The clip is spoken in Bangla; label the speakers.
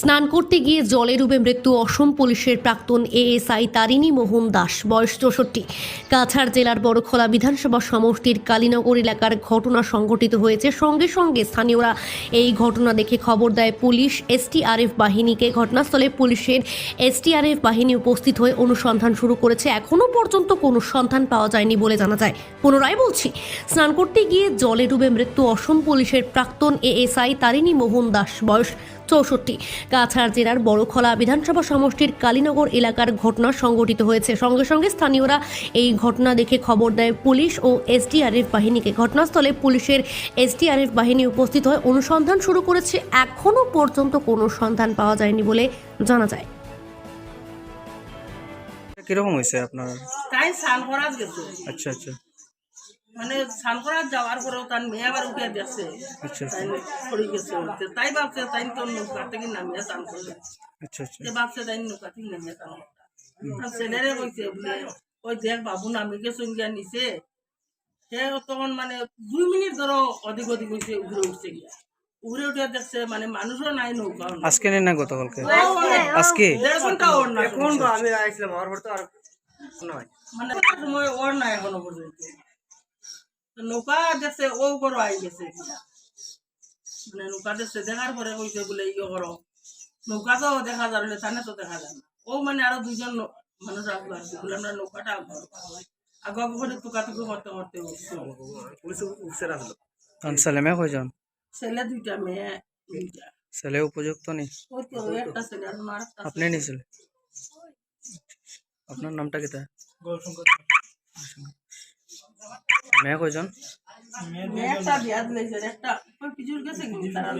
Speaker 1: স্নান করতে গিয়ে জলে ডুবে মৃত্যু অসম পুলিশের প্রাক্তন এএসআই তারিণী মোহন দাস, বয়স চৌষট্টি। কাছাড় জেলার বড়খোলা বিধানসভা সমষ্টির কালীনগর এলাকার ঘটনা সংঘটিত হয়েছে। সঙ্গে সঙ্গে স্থানীয়রা এই ঘটনা দেখে খবর দেয় পুলিশ। এসটিআরএফ বাহিনীকে ঘটনাস্থলে পুলিশের এসটিআরএফ বাহিনী উপস্থিত হয়ে অনুসন্ধান শুরু করেছে। এখনও পর্যন্ত কোনো সন্ধান পাওয়া যায়নি বলে জানা যায়। পুনরায় বলছি, স্নান করতে গিয়ে জলে ডুবে মৃত্যু অসম পুলিশের প্রাক্তন এএসআই তারিণী মোহন দাস, বয়স চৌষট্টি। কাছাড় জেলার বড়খলা বিধানসভা সমষ্টির কালীনগর এলাকার ঘটনা সংঘটিত হয়েছে। সঙ্গে সঙ্গে স্থানীয়রা এই ঘটনা দেখে খবর দেয় পুলিশ ও এসডিআরএফ বাহিনীকে। ঘটনাস্থলে পুলিশের এসডিআরএফ বাহিনী উপস্থিত হয় অনুসন্ধান শুরু করেছে। এখনও পর্যন্ত কোনো সন্ধান পাওয়া যায়নি বলে জানা যায়।
Speaker 2: কীরকম হয়েছে আপনার?
Speaker 3: তাই করাত গেছে।
Speaker 2: আচ্ছা আচ্ছা।
Speaker 3: মানে স্নান করাত যাওয়ার পরেও তার মেয়ে আবার উঠে দেখছে
Speaker 2: আচ্ছা
Speaker 3: তাই পড়ে গেছে তাই ভাবছে তাই তো নৌকা থেকে নামিয়ে স্নান করবে।
Speaker 2: আচ্ছা আচ্ছা।
Speaker 3: সে ভাবছে তাই নৌকা থেকে নামিয়ে স্নান করবে। ছেলেরে কইছে বলে ওই দেখ বাবু নামি গেছে গিয়া নিচে। সে তখন মানে দুই মিনিট ধরো অধিক অধিক হয়েছে উড়ে উঠছে গিয়া। উড়ে উঠে দেখছে মানে মানুষও নাই নৌকা
Speaker 2: আজকে নেই না গতকালকে? আজকে?
Speaker 3: দেড় ঘণ্টা ওর না
Speaker 4: এখন তো আমি আইছিলাম আমার পর তো আর নয়
Speaker 3: মানে সময় ওর না এখনও পর্যন্ত। নৌকা দেখছে ও বড় আই গেছে। মানে নৌকা দেখছে দেখার পরে কইছে বলে ইয়ে করো নৌকা তো দেখা যাবে তো দেখা যায় না। ও মানে আরও দুজন ন- মানুষ আসলো আর কি। বলে আমরা নৌকাটা আগে করে টুকা টুকু করতে করতে
Speaker 2: ছেলে মেয়ে কয়জন?
Speaker 3: ছেলে দুইটা মেয়ে
Speaker 2: ছেলে উপযুক্ত নেই আপনি নিয়েছিল আপনার নামটা কি তা মেয়ে কয়জন?
Speaker 3: একটা বিয়াদ দিলেছে একটা। ওই পিছুর গেছে কিন্তু তারা